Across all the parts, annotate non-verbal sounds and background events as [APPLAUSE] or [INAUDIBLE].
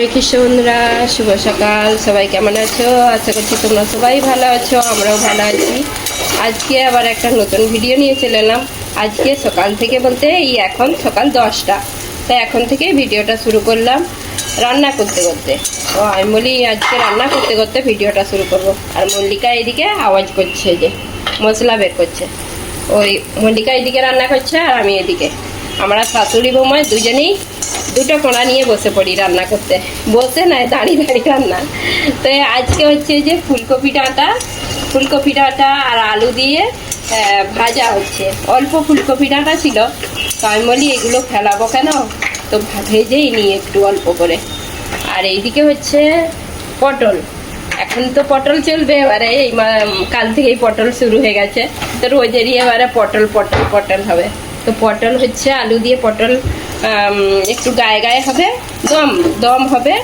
হরে কৃষ্ণ শুভ সকাল। সবাই কেমন আছো? আশা করছি তোমরা সবাই ভালো আছো, আমরাও ভালো আছি। আজকে আবার একটা নতুন ভিডিও নিয়ে চলে এলাম। আজকে সকাল থেকে বলতে এই এখন সকাল দশটা। তাই এখন থেকে ভিডিওটা শুরু করলাম রান্না করতে করতে। ও আমি বলি, আজকে রান্না করতে করতে ভিডিওটা শুরু করব। আর মল্লিকা এদিকে আওয়াজ করছে যে, মশলা বের করছে। ওই মল্লিকা এদিকে রান্না করছে আর আমি এদিকে। আমরা শাশুড়ি বৌমায় দুজনেই দুটো কোণা নিয়ে বসে পড়ি রান্না করতে। বসে নয় দাঁড়িয়ে দাঁড়িয়ে রান্না। তো আজকে হচ্ছে যে ফুলকপি ডাঁটা ফুলকপি ডাঁটা আর আলু দিয়ে ভাজা হচ্ছে। অল্প ফুলকপি ডাঁটা ছিল। তো আমি বলি, এগুলো ফেলাবো কেন? তো ভেজেই নিই একটু অল্প করে। আর এইদিকে হচ্ছে পটল। এখন তো পটল চলবে, এবারে এই কাল থেকেই পটল শুরু হয়ে গেছে। তো রোজেরই এবারে পটল পটল পটল হবে। তো পটল হচ্ছে আলু দিয়ে পটল একটু গায়ে গায়ে হবে, দম দম হবে,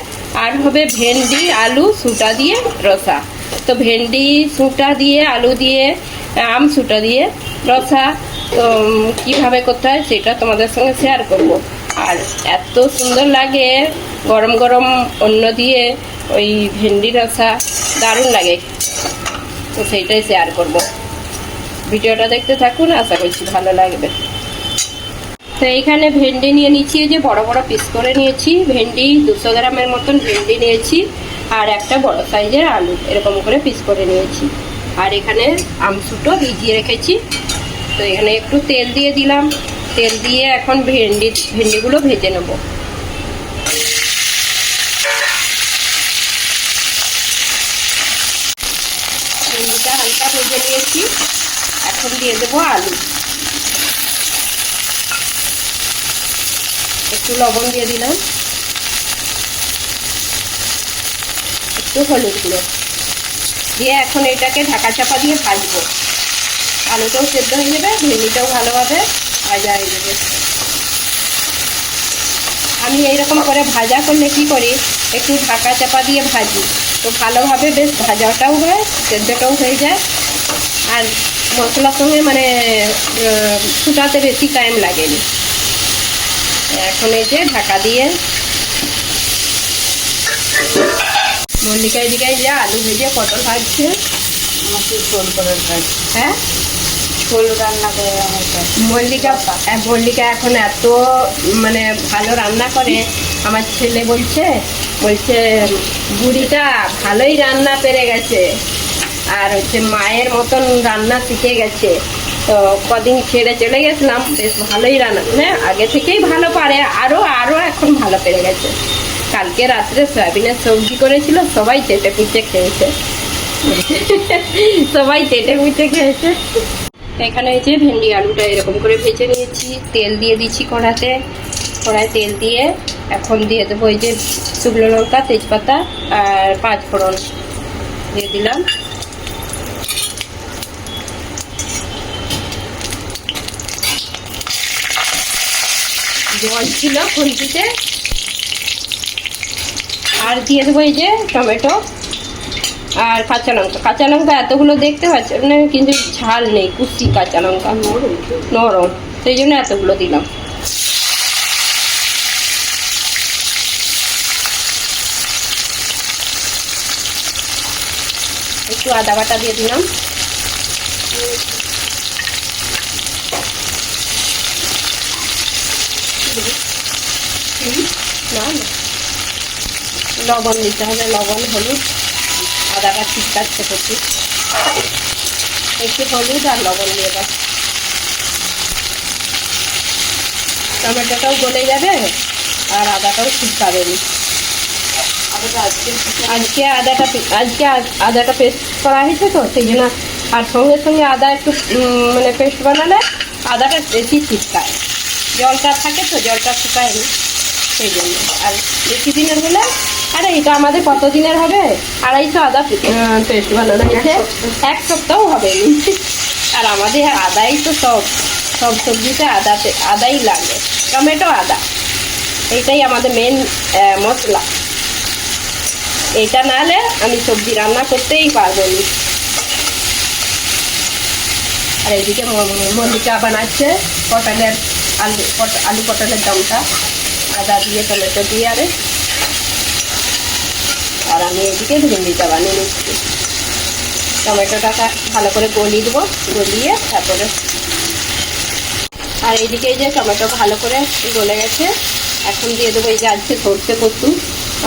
আর হবে ভেন্ডি, আলু, সুটা দিয়ে রসা। তো ভেন্ডি, সুটা দিয়ে, আলু দিয়ে, আম, সুটা দিয়ে, রসা, তো কীভাবে করতে হয় সেটা তোমাদের সঙ্গে শেয়ার করব। আর এত সুন্দর লাগে, গরম গরম অন্য দিয়ে ওই ভেন্ডি রসা, দারুণ লাগে। তো সেইটাই শেয়ার করব। ভিডিওটা দেখতে থাকুন, আশা করছি ভালো লাগবে। তো এইখানে ভেন্ডি নিয়ে নিচ্ছি যে বড় বড় পিস করে নিয়েছি। ভেন্ডি দুশো গ্রামের মতন ভেন্ডি নিয়েছি আর একটা বড় সাইজের আলু এরকম করে পিস করে নিয়েছি। আর এখানে আমসুটো ভিজিয়ে রেখেছি। তো এখানে একটু তেল দিয়ে দিলাম। তেল দিয়ে এখন ভেন্ডি, ভেন্ডিগুলো ভেজে নেব। ভেন্ডিটা হালকা ভেজে নিয়েছি। এখন দিয়ে দেবো আলু। একটু লবণ দিয়ে দিলাম। একটু হলুদ গুঁড়ো। দিয়ে এখন এটাকে ঢাকা চাপা দিয়ে ভাজবো। আলুটাও সেদ্ধ হয়ে যাবে, ভেন্ডিটাও ভালোভাবে ভাজা হয়ে যাবে। আমি এইরকম করে ভাজা করলে কি করি, একটু ঢাকা চাপা দিয়ে ভাজি। তো ভালোভাবে বেশ ভাজাটাও হয়, সেদ্ধটাও হয়ে যায়। আর মশলার সঙ্গে মানে ফুটাতে বেশি টাইম লাগেনি। এখন এই যে ঢাকা দিয়ে মল্লিকা এদিকে যে আলু ভেজে পটল ভাজছে। আমাকে ঝোল করে হ্যাঁ? ঝোল রান্না করে মল্লিকা হ্যাঁ, মল্লিকা এখন এত মানে ভালো রান্না করে। আমার ছেলে বলছে বলছে বুড়িটা ভালোই রান্না পেরে গেছে। আর হচ্ছে মায়ের মতন রান্না শিখে গেছে। তো কদিন ছেড়ে চলে গেছিলাম, বেশ ভালোই রান্না। হ্যাঁ আগে থেকেই ভালো পারে আরও আরও এখন ভালো পেরে গেছে। কালকে রাত্রে সয়াবিনের সবজি করেছিল, সবাই চেটে পুচে খেয়েছে। [LAUGHS] সবাই চেটে পুচে খেয়েছে। এখানে হয়েছে ভেন্ডি আলুটা এরকম করে ভেজে নিয়েছি। তেল দিয়ে দিচ্ছি কড়াতে। কড়ায় তেল দিয়ে এখন দিয়ে দেবো এই যে শুকনো লঙ্কা, তেজপাতা আর পাঁচ ফোড়ন দিয়ে দিলাম। জল ছিল খুন্তিতে। আর দিয়ে দেবো এই যে টমেটো আর কাঁচা লঙ্কা। কাঁচা লঙ্কা এতগুলো দেখতে পাচ্ছ? না কিন্তু ঝাল নেই, কুচি কাঁচা লঙ্কা। নরম। সেই জন্য এতগুলো দিলাম। একটু আদা বাটা দিয়ে দিলাম না না লবণ দিতে হবে লবণ হলুদ আদাটা ছিটকাচ্ছে প্রচুর একটু হলুদ আর লবণ দিয়ে দাও। টমেটোটাও গলে যাবে আর আদাটাও ছিটকাবে নি। আজকে আদাটা আজকে আদাটা পেস্ট করা হয়েছে তো সেই জন্য আর সঙ্গে সঙ্গে আদা একটু মানে পেস্ট বানালে আদাটা বেশি ছিটকায় জলটা থাকে তো জলটা শুকায়নি সেই জন্য। আর বেশি দিনের হলে আরে এটা আমাদের কত দিনের হবে? আড়াইশো আদা পেস্ট বানানো হয়েছে? এক সপ্তাহ। হবে। আর আমাদের আদাই তো সব। সব সবজিতে আদা আদাই লাগে। টমেটো আদা। এইটাই আমাদের মেন মশলা। এইটা না হলে আমি সবজি রান্না করতেই পারব না। আর এইদিকে ম- মল্লিকা বানাচ্ছে পটলের আলু আলু পটলের দমটা। আদা দিয়ে টমেটো দিয়ে আরে। আর আমি এদিকে ভেন্ডিটা বানিয়ে নিচ্ছি। টমেটোটা ভালো করে গলিয়ে দেবো, গলিয়ে তারপরে আর এইদিকে যে টমেটো ভালো করে গলে গেছে, এখন দিয়ে দেবো এই যে আজকে সর্ষে কচু।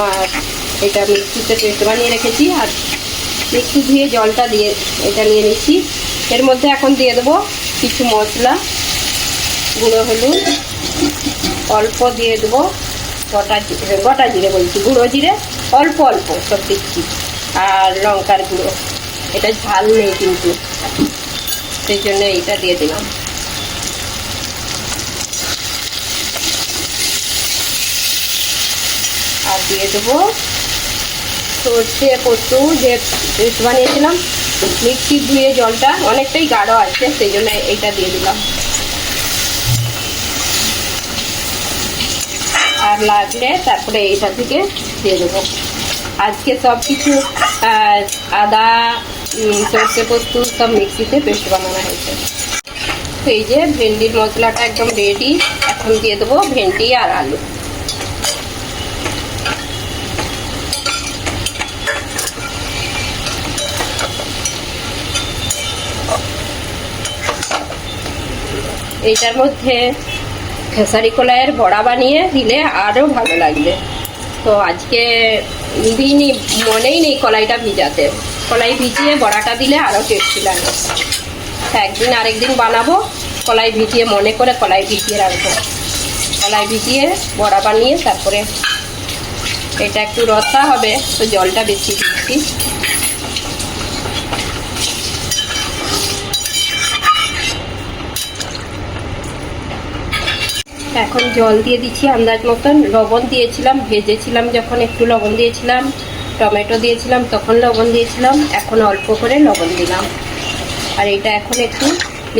আর এটা মিক্সিতে পেস্ট বানিয়ে রেখেছি, আর মিক্সি ধুয়ে জলটা দিয়ে এটা নিয়ে নিচ্ছি। এর মধ্যে এখন দিয়ে দেবো কিছু মশলা, গুঁড়ো হলুদ, অল্প দিয়ে দেবো গোটা জিরে গোটা জিরে বলছি, গুঁড়ো জিরে। অল্প অল্প সব দিচ্ছি। আর লঙ্কার গুঁড়ো। এটা ঝাল নেই কিন্তু। সেই জন্য এইটা দিয়ে দিলাম। আর দিয়ে দেবো সর্ষে কচু যে বানিয়েছিলাম মিক্সি ধুয়ে জলটা অনেকটাই গাঢ় আছে, সেই জন্য এইটা দিয়ে দিলাম। আর লাগলে তারপরে এইটা থেকে দিয়ে দেবো। আজকে সব কিছু আদা সর্ষে পোস্ত সব মিক্সিতে পেস্ট বানানো হয়েছে। তো এই যে ভেন্ডির মশলাটা একদম রেডি এখন দিয়ে দেবো ভেন্ডি আর আলু। এইটার মধ্যে খেসারি কলাইয়ের বড়া বানিয়ে দিলে আরও ভালো লাগবে। তো আজকে দিইনি মনেই নেই কলাইটা ভিজাতে। কলাই ভিজিয়ে বড়াটা দিলে আরও টেস্টি লাগবে তা একদিন আরেকদিন বানাবো, কলাই ভিজিয়ে মনে করে কলাই ভিজিয়ে রাখব। কলাই ভিজিয়ে বড়া বানিয়ে তারপরে এটা একটু রসা হবে, তো জলটা বেশি দিচ্ছি। এখন জল দিয়ে দিচ্ছি আন্দাজ মতন। লবণ দিয়েছিলাম, ভেজেছিলাম যখন একটু লবণ দিয়েছিলাম, টমেটো দিয়েছিলাম, তখন লবণ দিয়েছিলাম, এখন অল্প করে লবণ দিলাম। আর এটা এখন একটু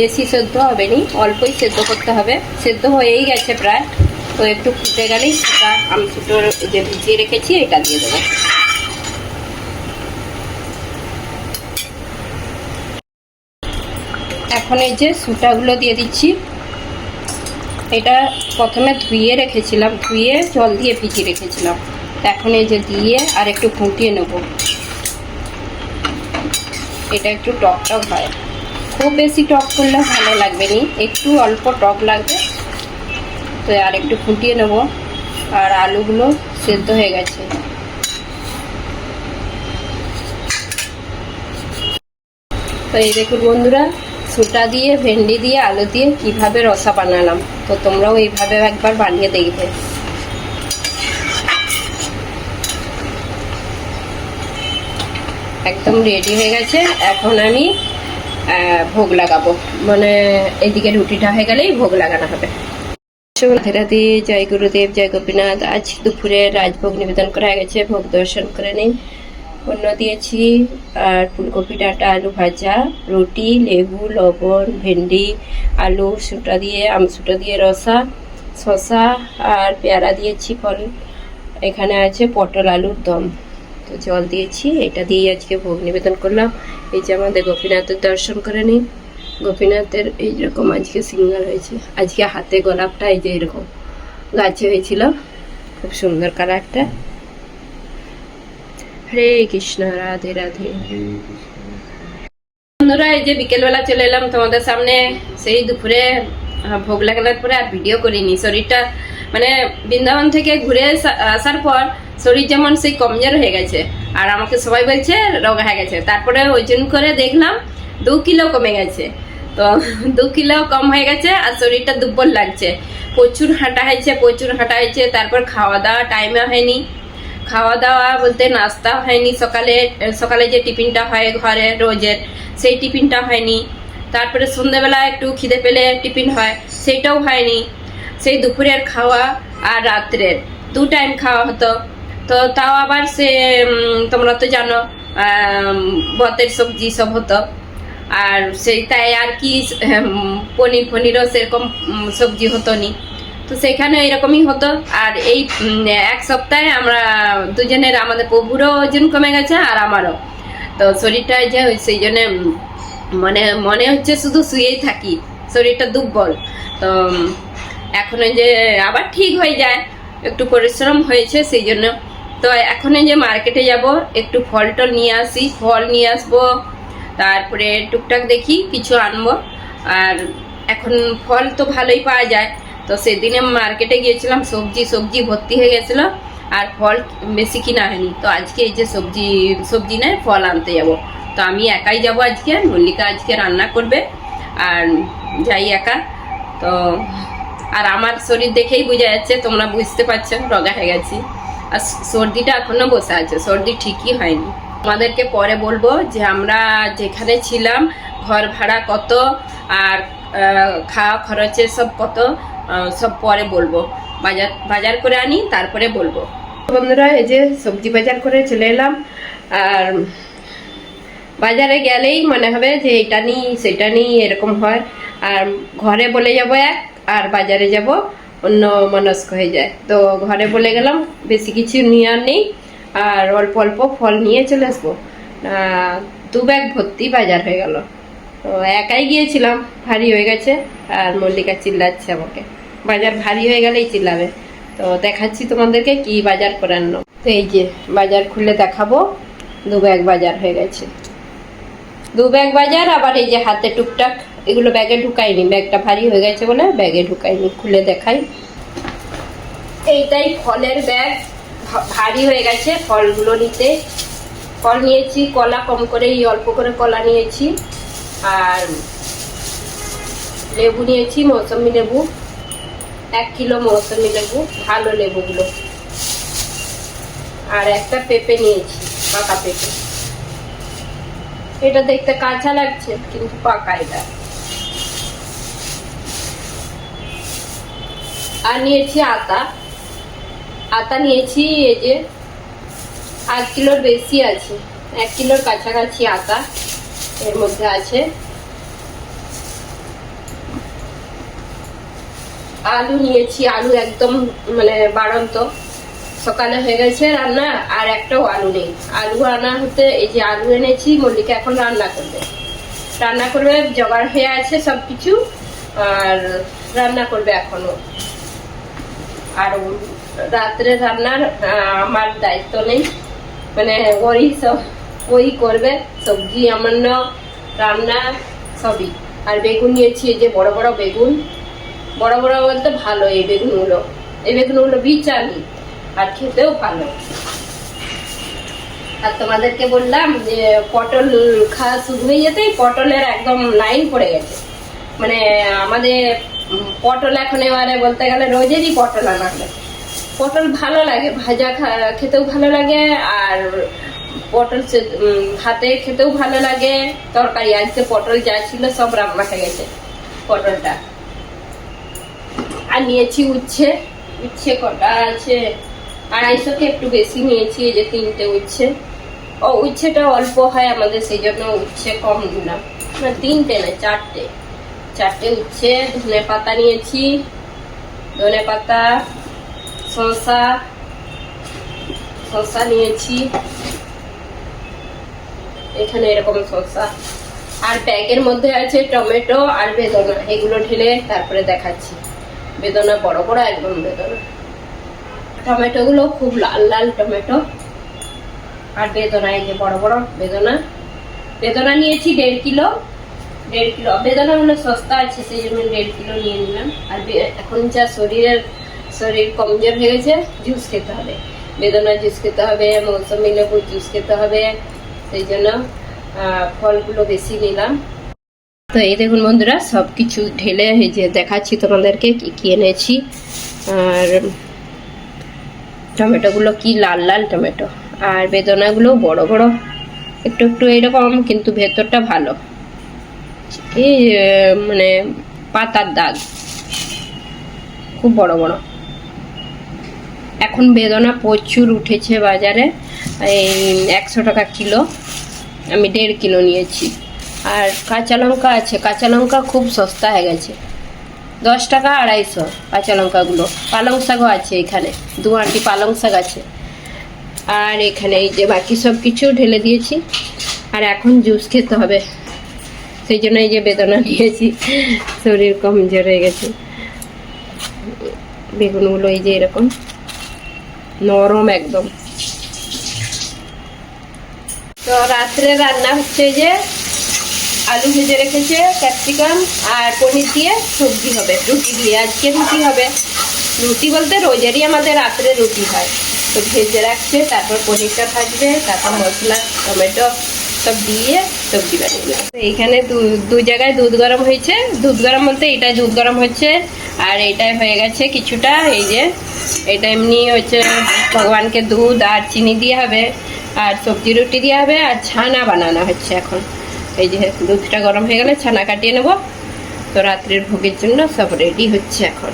বেশি সেদ্ধ হবে নি, অল্পই সেদ্ধ করতে হবে। সেদ্ধ হয়েই গেছে প্রায়, তো একটু ফুটে গেলেই সেটা আমি দুটো যে ভিজিয়ে রেখেছি, এটা দিয়ে দেবো। এখন এই যে সুটাগুলো দিয়ে দিচ্ছি। এটা প্রথমে ধুয়ে রেখেছিলাম, ধুয়ে জল দিয়ে ভিজিয়ে রেখেছিলাম। এখন এই যে দিয়ে আর একটু ফুটিয়ে নেব। এটা একটু টক টক হয়। খুব বেশি টক করলে ভালো লাগবে নি, একটু অল্প টক লাগবে। তো আর একটু ফুটিয়ে নেব। আর আলুগুলো সেদ্ধ হয়ে গেছে। তো এই দেখুন বন্ধুরা সুটা দিয়ে, ভেন্ডি দিয়ে, আলু দিয়ে কীভাবে রসা বানালাম? তো তোমরাও এইভাবে একবার বানিয়ে দেখবে। একদম রেডি হয়ে গেছে। এখন আমি ভোগ লাগাবো। মানে এদিকে রুটিটা হয়ে গেলেই ভোগ লাগানো হবে। জয় গুরুদেব, জয় গোপীনাথ। আজ দুপুরে রাজভোগ নিবেদন করা গেছে। ভোগ দর্শন করে নিন। অন্য দিয়েছি, আর ফুলকপি, ডাঁটা, আলু ভাজা, রুটি, লেবু, লবণ, ভেন্ডি, আলু সুটা দিয়ে, আম সুটা দিয়ে রসা, শসা, আর পেয়ারা দিয়েছি ফল। এখানে আছে পটল আলুর দম। তো জল দিয়েছি, এটা দিয়ে আজকে ভোগ নিবেদন করলাম। এই যে আমাদের গোপীনাথের দর্শন করে নিন। গোপীনাথের এইরকম আজকে সিঙ্গার হয়েছে। আজকে হাতে গোলাপটা এই যে এরকম গাছে হয়েছিল। খুব সুন্দর কালারটা হরে কৃষ্ণ রাধে রাধে। বন্ধুরা এই যে বিকেলবেলা চলে এলাম তোমাদের সামনে সেই দুপুরে ভোগ লাগানোর পরে আর ভিডিও করিনি। শরীরটা মানে বৃন্দাবন থেকে ঘুরে আসা- আসার পর শরীর যেমন সেই কমজোর হয়ে গেছে আর আমাকে সবাই বলছে রোগা হয়ে গেছে। তারপরে ওজন করে দেখলাম দু কিলো কমে গেছে। তো [LAUGHS] দু কিলো কম হয়ে গেছে আর শরীরটা দুর্বল লাগছে। প্রচুর হাঁটা হয়েছে প্রচুর হাঁটা হয়েছে তারপর খাওয়া দাওয়া টাইমে হয়নি। খাওয়া দাওয়া বলতে নাস্তা হয়নি, সকালে সকালে যে টিফিনটা হয় ঘরে রোজের, সেই টিফিনটা হয়নি। তারপরে সন্ধ্যেবেলা একটু খিদে পেলে টিফিন হয়, সেইটাও হয়নি। সেই দুপুরের খাওয়া আর রাত্রের, দু টাইম খাওয়া হতো। তো তাও আবার সে তোমরা তো জানো বতের সবজি সব হতো। আর সেই তাই আর কি পনির ফনিরও সেরকম সবজি হতো নি তো সেখানে এরকমই হতো। আর এই এক সপ্তাহে আমরা দুজনের, আমাদের প্রভুরও ওজন কমে গেছে আর আমারও। তো শরীরটা যে সেই জন্যে মানে মনে হচ্ছে শুধু শুয়েই থাকি। শরীরটা দুর্বল। তো এখন যে আবার ঠিক হয়ে যায়। একটু পরিশ্রম হয়েছে সেই জন্য। তো এখন যে মার্কেটে যাব, একটু ফল টল নিয়ে আসি, ফল নিয়ে আসব। তারপরে টুকটাক দেখি, কিছু আনব। আর এখন ফল তো ভালোই পাওয়া যায়। তো সেদিনে মার্কেটে গিয়েছিলাম, সবজি সবজি ভর্তি হয়ে গেছিল, আর ফল বেশি কিনা হয়নি। তো আজকে এই যে সবজি সবজি নয় ফল আনতে যাব। তো আমি একাই যাব আজকে, মল্লিকা আজকে রান্না করবে, আর যাই একা। তো, আর আমার শরীর দেখেই বোঝা যাচ্ছে, তোমরা বুঝতে পারছ, রগা হয়ে গেছি। আর সর্দিটা এখনও বসে আছে, সর্দি ঠিকই হয়নি। তোমাদেরকে পরে বলব যে আমরা যেখানে ছিলাম, ঘর ভাড়া কত, আর খাওয়া খরচের সব কত সব পরে বলব। বাজার বাজার করে আনি, তারপরে বলব। বন্ধুরা, এই যে সবজি বাজার করে চলে এলাম। আর বাজারে গেলেই মনে হবে যে এটা নিই, সেটা নিই, এরকম হয়। আর ঘরে বলে যাব এক, আর বাজারে যাব, অন্য মনস্ক হয়ে যায়। তো ঘরে বলে গেলাম, বেশি কিছু নিয়ে আর নেই, আর অল্প অল্প ফল নিয়ে চলে আসব। দু ব্যাগ ভর্তি বাজার হয়ে গেল। তো একাই গিয়েছিলাম, ভারী হয়ে গেছে, আর মল্লিকা চিল্লাচ্ছে আমাকে। বাজার ভারী হয়ে গেলেই চিল্লাবে। তো দেখাচ্ছি তোমাদেরকে কি বাজার করে আনলো তো এই যে বাজার খুলে দেখাবো, দু ব্যাগ বাজার হয়ে গেছে। দু ব্যাগ বাজার, আবার এই যে হাতে টুকটাক, এগুলো ব্যাগে ঢুকাইনি, ব্যাগটা ভারী হয়ে গেছে বলে ব্যাগে ঢুকাইনি, খুলে দেখাই। এইটাই ফলের ব্যাগ ভারী হয়ে গেছে ফলগুলো নিতে। ফল নিয়েছি, কলা কম করে এই অল্প করে কলা নিয়েছি। আর লেবু নিয়েছি মৌসুমি লেবু। এক কিলো মৌসুমি লেবু, ভালো লেবুগুলো। আর একটা পেঁপে নিয়েছি, পাকা পেঁপে। এটা দেখতে কাঁচা লাগছে, কিন্তু পাকা এটা। আর নিয়েছি আতা। আতা নিয়েছি, এই যে আট কিলোর বেশি আছে, এক কিলোর কাছাকাছি আতা এর মধ্যে আছে। আলু নিয়েছি, আলু একদম মানে বাড়ন্ত। সকালে হয়ে গেছে রান্না, আর একটাও আলু নেই। আলু আনা হতে এই যে আলু এনেছি, মল্লিকা এখন রান্না করবে। রান্না করবে, জোগাড় হয়ে আছে সব কিছু আর রান্না করবে এখনও। আর রাত্রে রান্নার আমার দায়িত্ব নেই। মানে ওই সব, ওই করবে, সবজি আমান্য রান্না, সবই। আর বেগুন নিয়েছি, এই যে বড় বড় বেগুন। বড় বড় বলতে ভালো, এই বেগুনগুলো। এই বেগুনগুলো বিচানি আর খেতেও ভালো। আর তোমাদেরকে বললাম যে পটল খাওয়া শুরু হয়ে যেতেই পটলের একদম লাইন পড়ে গেছে। মানে আমাদের পটল এখন এবারে বলতে গেলে রোজেরই পটল আনা হয় পটল ভালো লাগে, ভাজা খেতেও ভালো লাগে, আর পটল হাতে খেতেও ভালো লাগে। তরকারি, আজকে পটল যা ছিল সব রান্না হয়ে গেছে, পটলটা। আর নিয়েছি উচ্ছে। উচ্ছে কটা আছে? আড়াইশোকে একটু বেশি নিয়েছি, এই যে তিনটে উচ্ছে। ও, উচ্ছেটা অল্প হয় আমাদের সেই জন্য উচ্ছে কম না, তিনটে না, চারটে। চারটে উচ্ছে, ধনে পাতা নিয়েছি, ধনে পাতা, শসা শসা নিয়েছি। এখানে এরকম শসা। আর ব্যাগের মধ্যে আছে টমেটো আর বেদনা এগুলো ঢেলে তারপরে দেখাচ্ছি। বেদনা, বড় বড় একদম বেদনা। টমেটো গুলো খুব লাল লাল টমেটো। আর বেদনা, এই যে বড় বড় বেদনা। বেদনা নিয়েছি দেড় কিলো দেড় কিলো। বেদনা হলো সস্তা আছে, সেই জন্য দেড় কিলো নিয়ে নিলাম। আর এখন যা শরীরের, শরীর কমজোর হয়ে গেছে জুস খেতে হবে। বেদনা জুস খেতে হবে, মৌসুমি লেবুর জুস খেতে হবে। সেই জন্য ফলগুলো বেশি নিলাম। তো এই দেখুন বন্ধুরা সব কিছু ঢেলে যে দেখাচ্ছি তোমাদেরকে কি কি এনেছি। আর টমেটোগুলো কি লাল লাল টমেটো, আর বেদনাগুলো বড় বড়। একটু একটু এরকম কিন্তু ভেতরটা ভালো। এই মানে পাতার দাগ, খুব বড় বড়। এখন বেদনা প্রচুর উঠেছে বাজারে, এই একশো টাকা কিলো, আমি দেড় কিলো নিয়েছি। আর কাঁচা লঙ্কা আছে, কাঁচা লঙ্কা খুব সস্তা হয়ে গেছে। দশ টাকা আড়াইশো কাঁচা লঙ্কাগুলো। পালং শাকও আছে এখানে, দু আঁটি পালং শাক আছে। আর এখানে এই যে বাকি সব কিছু ঢেলে দিয়েছি। আর এখন জুস খেতে হবে। সেই জন্য এই যে বেদনা নিয়েছি শরীর কমজোর হয়ে গেছে। বেগুনগুলো এই যে এরকম, নরম একদম। তো রাত্রে রান্না হচ্ছে যে আলু ভেজে রেখেছে ক্যাপসিকাম আর পনির দিয়ে সবজি হবে, রুটি দিয়ে। আজকে রুটি হবে। রুটি বলতে রোজেরই আমাদের রাত্রে রুটি হয়। তো ভেজে রাখছে, তারপর পনিরটা থাকবে, তারপর মশলা, টমেটো সব দিয়ে সবজি বানিয়ে নেবে। এইখানে দু- দু জায়গায় দুধ গরম হয়েছে। দুধ গরম বলতে এটা দুধ গরম হচ্ছে, আর এটাই হয়ে গেছে কিছুটা, এই যে এটা এমনি হচ্ছে ভগবানকে দুধ আর চিনি দিয়ে হবে, আর সবজি রুটি দিয়ে হবে, আর ছানা বানানো হচ্ছে এখন। এই যে দুধটা গরম হয়ে গেলে ছানা কাটিয়ে নেব। তো রাত্রের ভোগের জন্য সব রেডি হচ্ছে এখন।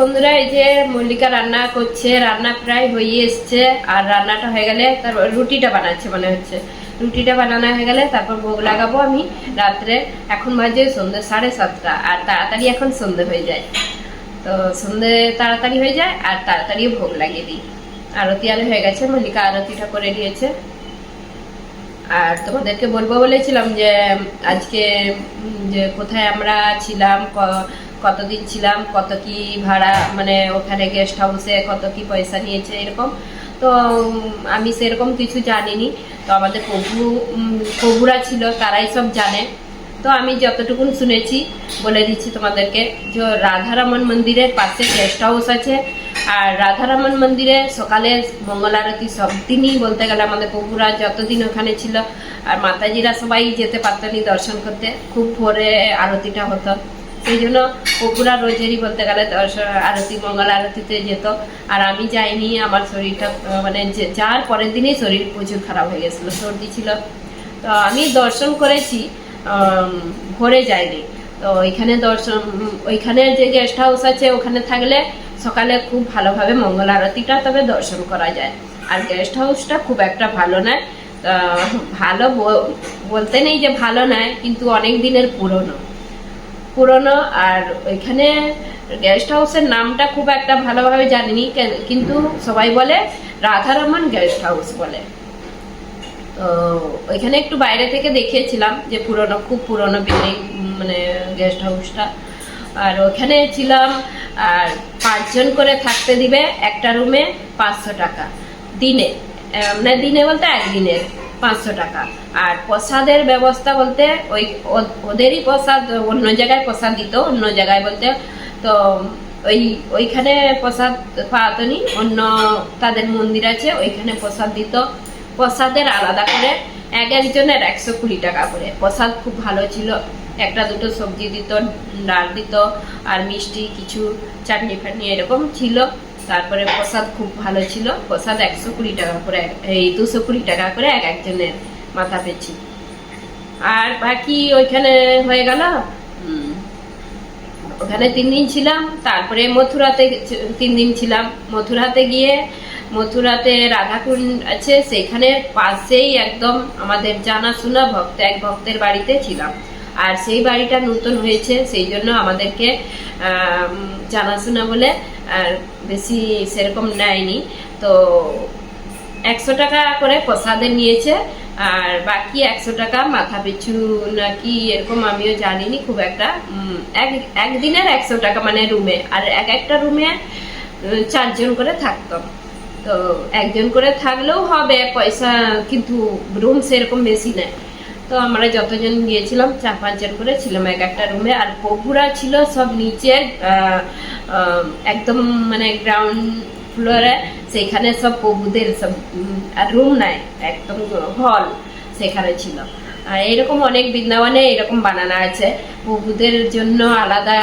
বন্ধুরা, এই যে মল্লিকা রান্না করছে, রান্না প্রায় হয়ে এসছে। আর রান্নাটা হয়ে গেলে তারপর রুটিটা বানাচ্ছে মনে হচ্ছে। রুটিটা বানানো হয়ে গেলে তারপর ভোগ লাগাবো আমি রাত্রে। এখন বাজে সন্ধ্যে সাড়ে সাতটা আর তাড়াতাড়ি এখন সন্ধ্যে হয়ে যায়। তো সন্ধ্যে তাড়াতাড়ি হয়ে যায় আর তাড়াতাড়িও ভোগ লাগিয়ে দিই। আরতি আলো হয়ে গেছে, মল্লিকা আরতিটা করে দিয়েছে। আর তোমাদেরকে বলব বলেছিলাম যে, আজকে যে কোথায় আমরা ছিলাম কতদিন ছিলাম, কত কি ভাড়া মানে ওখানে গেস্ট হাউসে কত কি পয়সা নিয়েছে এরকম। তো আমি সেরকম কিছু জানিনি। তো আমাদের প্রভু প্রভুরা ছিল, তারাই সব জানে। তো আমি যতটুকুন শুনেছি, বলে দিচ্ছি তোমাদেরকে যে রাধারামন মন্দিরের পাশে গেস্ট হাউস আছে। আর রাধারামন মন্দিরে সকালে মঙ্গল আরতি সব দিনই বলতে গেলে আমাদের প্রভুরা যতদিন ওখানে ছিল, আর মাতাজিরা সবাই যেতে পারতেনি দর্শন করতে। খুব ভোরে আরতিটা হতো। সেই জন্য প্রভুরা রোজেরই বলতে গেলে দর্শন, আরতি মঙ্গল আরতিতে যেত। আর আমি যাইনি, আমার শরীরটা মানে যার পরের দিনেই শরীর প্রচুর খারাপ হয়ে গেছিল, সর্দি ছিল। তো আমি দর্শন করেছি ভোরে যাইনি। তো ওইখানে দর্শন উম, ওইখানে যে গেস্ট হাউস আছে ওখানে থাকলে সকালে খুব ভালোভাবে মঙ্গল আরতিটা তবে দর্শন করা যায়। আর গেস্ট হাউসটা খুব একটা ভালো নয়। ভালো বলতে নেই যে ভালো নয় কিন্তু অনেক দিনের পুরনো। পুরনো আর ওইখানে গেস্ট হাউসের নামটা খুব একটা ভালোভাবে জানিনি কেন- কিন্তু সবাই বলে রাধারমন গেস্ট হাউস বলে। তো ওইখানে একটু বাইরে থেকে দেখিয়েছিলাম যে পুরনো খুব পুরনো বিল্ডিং মানে গেস্ট হাউসটা আর ওখানে ছিলাম, আর পাঁচজন করে থাকতে দিবে একটা রুমে পাঁচশো টাকা। দিনে মানে দিনে বলতে একদিনের পাঁচশো টাকা। আর প্রসাদের ব্যবস্থা বলতে ওই ওদেরই প্রসাদ, অন্য জায়গায় প্রসাদ দিত, অন্য জায়গায় বলতে তো ওই, ওইখানে প্রসাদ পাতনি অন্য তাদের মন্দির আছে, ওইখানে প্রসাদ দিত। প্রসাদের আলাদা করে এক একজনের একশো কুড়ি টাকা করে। প্রসাদ খুব ভালো ছিল। একটা দুটো সবজি দিত, ডাল দিত আর মিষ্টি, কিছু চাটনি ফাটনি এরকম ছিল। তারপরে প্রসাদ খুব ভালো ছিল। প্রসাদ একশো কুড়ি টাকা করে, এই দুশো কুড়ি টাকা করে এক একজনের মাথা পেছি আর বাকি ওইখানে হয়ে গেল। ওখানে তিন দিন ছিলাম। তারপরে মথুরাতে তিন দিন ছিলাম। মথুরাতে গিয়ে, মথুরাতে রাধাকুণ্ড আছে। সেখানে পাশেই একদম আমাদের জানাশোনা ভক্ত, এক ভক্তের বাড়িতে ছিলাম। আর সেই বাড়িটা নতুন হয়েছে, সেই জন্য আমাদেরকে জানাশোনা বলে আর বেশি সেরকম নেয়নি। তো একশো টাকা করে প্রসাদে নিয়েছে, আর বাকি একশো টাকা মাথা পিছু নাকি এরকম আমিও জানিনি খুব একটা। এক, একদিনের একশো টাকা মানে রুমে, আর এক একটা রুমে চারজন করে থাকতাম তো একজন করে থাকলেও হবে, পয়সা কিন্তু রুম সেরকম বেশি নেয় তো আমরা যতজন গিয়েছিলাম চার পাঁচজন করে ছিলাম এক একটা রুমে আর প্রভুরা ছিল সব নিচে আহ, আহ, একদম মানে গ্রাউন্ড ফ্লোরে সেখানে সব প্রভুদের সব রুম নাই একদম হল সেখানে ছিল। আর এরকম অনেক বৃন্দাবনে এরকম বানানো আছে। প্রভুদের জন্য আলাদা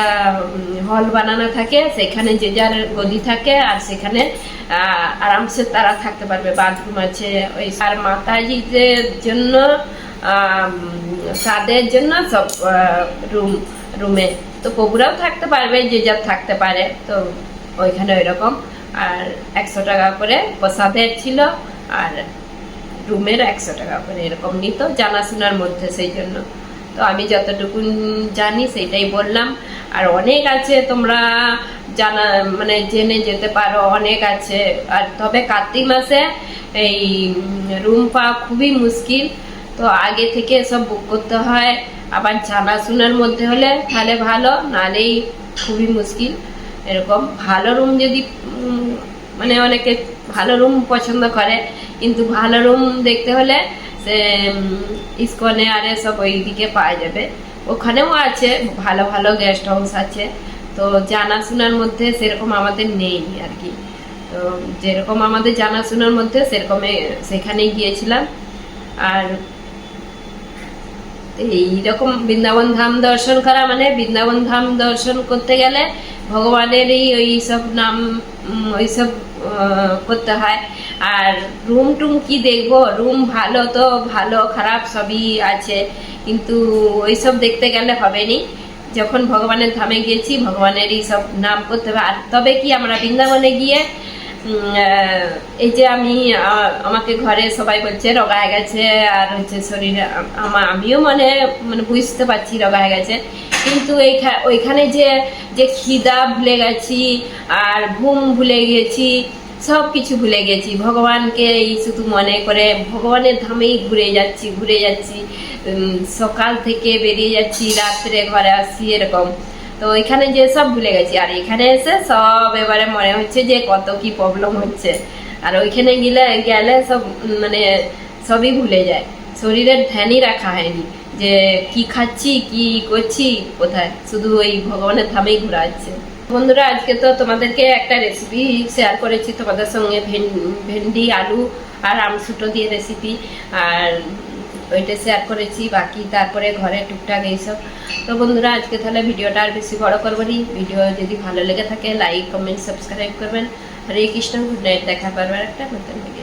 হল বানানো থাকে। সেখানে যে যার গদি থাকে আর সেখানে আরামসে তারা থাকতে পারবে। বাথরুম আছে ওই আর মাতাজিদের জন্য তাদের জন্য সব রুম, রুমে। তো প্রভুরাও থাকতে পারবে, যে যার থাকতে পারে। তো ওইখানে ওইরকম। আর একশো টাকা করে প্রসাদের ছিল, আর রুমের একশো টাকা করে এরকম নিত, জানাশোনার মধ্যে সেই জন্য। তো আমি যতটুকু জানি সেটাই বললাম। আর অনেক আছে, তোমরা জানা মানে জেনে যেতে পারো, অনেক আছে। আর তবে কার্তিক মাসে এই রুম পাওয়া খুবই মুশকিল। তো আগে থেকে সব বুক করতে হয়। আবার জানাশোনার মধ্যে হলে তাহলে ভালো, নাহলেই খুবই মুশকিল। এরকম ভালো রুম যদি মানে অনেকে ভালো রুম পছন্দ করে, কিন্তু ভালো রুম দেখতে হলে সে ইস্কনে আর সব ওইদিকে পাওয়া যাবে। ওখানেও আছে, ভালো ভালো গেস্ট হাউস আছে। তো জানাশোনার মধ্যে সেরকম আমাদের নেই আর কি তো যেরকম আমাদের জানাশোনার মধ্যে সেরকম সেখানেই গিয়েছিলাম। আর এইরকম বৃন্দাবন ধাম দর্শন করা মানে বৃন্দাবন ধাম দর্শন করতে গেলে ভগবানেরই ওই সব নাম উম, ওইসব করতে হয়। আর রুম টুম কি দেখব? রুম ভালো তো ভালো খারাপ সবই আছে। কিন্তু ওইসব দেখতে গেলে হবে নি যখন ভগবানের ধামে গিয়েছি ভগবানেরই সব নাম করতে হবে। আর তবে কি আমরা বৃন্দাবনে গিয়ে এই যে আমি আমাকে ঘরে সবাই বলছে রোগা হয়ে গেছে, আর হচ্ছে শরীরে, আম- আমা- আমিও মনে মানে বুঝতে পারছি রগা হয়ে গেছে। কিন্তু ওইখানে যে যে খিদা ভুলে গেছি, আর ঘুম ভুলে গেছি, সব কিছু ভুলে গেছি। ভগবানকে এই শুধু মনে করে, ভগবানের ধামেই ঘুরে যাচ্ছি ঘুরে যাচ্ছি। সকাল থেকে বেরিয়ে যাচ্ছি, রাত্রে ঘরে আসছি, এরকম। তো এখানে যে সব ভুলে গেছি। আর এখানে এসে সব এবারে মনে হচ্ছে যে কত কি প্রবলেম হচ্ছে। আর ওইখানে গেলে গেলে সব মানে সবই ভুলে যায়। শরীরের ধ্যানই রাখা হয়নি যে কি খাচ্ছি, কি করছি, কোথায়? শুধু ওই ভগবানের ধামেই ঘোরা হচ্ছে। বন্ধুরা, আজকে তো তোমাদেরকে একটা রেসিপি শেয়ার করেছি তোমাদের সঙ্গে। ভেন- ভেন্ডি, আলু আর আমসুটো দিয়ে রেসিপি আর ওইটা শেয়ার করেছি, বাকি তারপরে ঘরে টুকটাক এইসব। তো বন্ধুরা, আজকে তাহলে ভিডিওটা আর বেশি বড় করব নি। ভিডিও যদি ভালো লেগে থাকে লাইক কমেন্ট সাবস্ক্রাইব করবেন। হরে কৃষ্ণ গুড নাইট দেখা পারবার একটা নতুন ভিডিও